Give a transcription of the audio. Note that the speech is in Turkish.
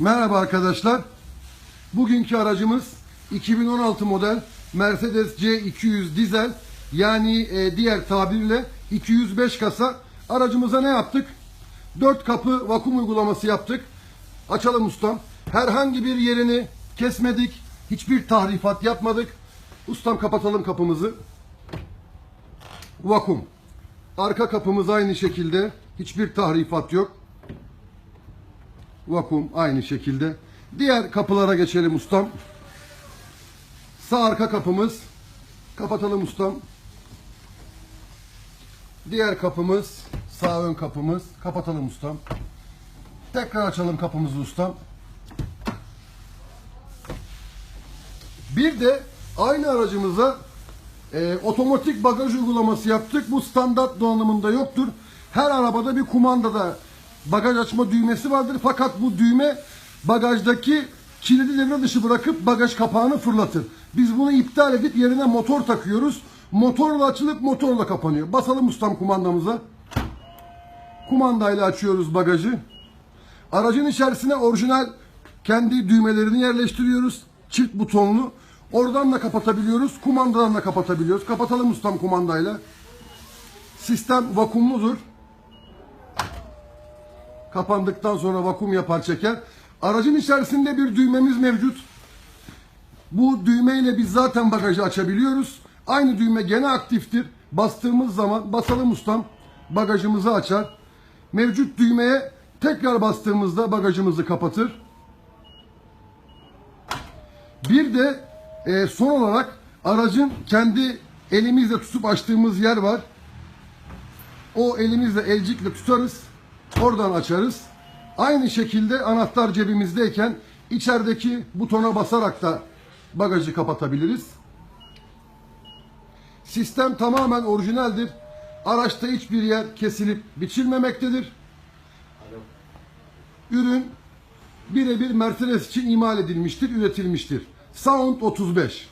Merhaba arkadaşlar. Bugünkü aracımız 2016 model Mercedes C200 dizel yani e, diğer tabirle 205 kasa. Aracımıza ne yaptık? 4 kapı vakum uygulaması yaptık. Açalım ustam. Herhangi bir yerini kesmedik. Hiçbir tahrifat yapmadık. Ustam kapatalım kapımızı. Vakum. Arka kapımız aynı şekilde. Hiçbir tahrifat yok. Vakum aynı şekilde. Diğer kapılara geçelim ustam. Sağ arka kapımız. Kapatalım ustam. Diğer kapımız. Sağ ön kapımız. Kapatalım ustam. Tekrar açalım kapımızı ustam. Bir de aynı aracımıza e, otomatik bagaj uygulaması yaptık. Bu standart donanımında yoktur. Her arabada bir kumandada bagaj açma düğmesi vardır. Fakat bu düğme bagajdaki kilidi devre dışı bırakıp bagaj kapağını fırlatır. Biz bunu iptal edip yerine motor takıyoruz. Motorla açılıp motorla kapanıyor. Basalım ustam kumandamıza. Kumandayla açıyoruz bagajı. Aracın içerisine orijinal kendi düğmelerini yerleştiriyoruz. Çift butonlu. Oradan da kapatabiliyoruz. Kumandadan da kapatabiliyoruz. Kapatalım ustam kumandayla. Sistem vakumludur. Kapandıktan sonra vakum yapar çeker. Aracın içerisinde bir düğmemiz mevcut. Bu düğmeyle biz zaten bagajı açabiliyoruz. Aynı düğme gene aktiftir. Bastığımız zaman basalım ustam bagajımızı açar. Mevcut düğmeye tekrar bastığımızda bagajımızı kapatır. Bir de e, son olarak aracın kendi elimizle tutup açtığımız yer var. O elimizle elcikle tutarız. Oradan açarız. Aynı şekilde anahtar cebimizdeyken içerideki butona basarak da bagajı kapatabiliriz. Sistem tamamen orijinaldir. Araçta hiçbir yer kesilip biçilmemektedir. Ürün birebir Mercedes için imal edilmiştir, üretilmiştir. Sound 35.